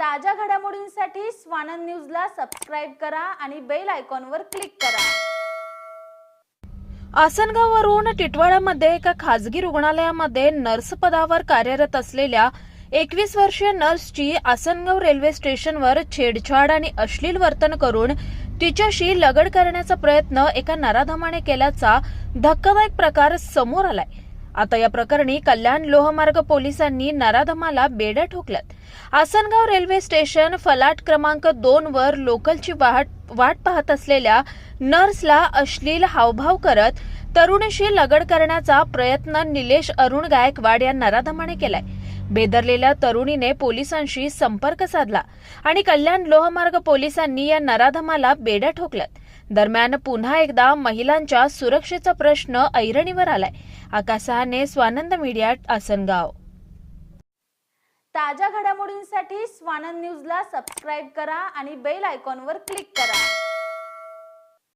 ताज्या घडामोडींसाठी स्वानंद न्यूजला सबस्क्राईब करा आणि बेल आयकॉनवर क्लिक करा. आसनगाववरून टिटवाळ्यामध्ये एका खासगी रुग्णालयामध्ये नर्स पदावर कार्यरत असलेल्या एकवीस वर्षीय नर्सची आसनगाव रेल्वे स्टेशनवर छेडछाड आणि अश्लील वर्तन करून तिच्याशी लगड करण्याचा प्रयत्न एका नराधमाने केल्याचा धक्कादायक प्रकार समोर आलाय. आता या प्रकरणी कल्याण लोहमार्ग पोलिसांनी नराधमाला बेड्या ठोकल्यात. आसनगाव रेल्वे स्टेशन फलाट क्रमांक दोन वर लोकलची वाट वाट पाहत असलेल्या नर्सला अश्लील हावभाव करत तरुणीशी लगड करण्याचा प्रयत्न निलेश अरुण गायकवाड या नराधमाने केलाय. बेदरलेल्या तरुणीने पोलिसांशी संपर्क साधला आणि कल्याण लोहमार्ग पोलिसांनी या नराधमाला बेड्या ठोकल्यात. दरम्यान पुन्हा एकदा महिलांच्या सुरक्षेचा प्रश्न ऐरणीवर आलाय. आकाशाने स्वानंद मीडिया आसनगाव. ताज्या घडामोडींसाठी स्वानंद न्यूजला सबस्क्राईब करा आणि बेल आयकॉनवर क्लिक करा.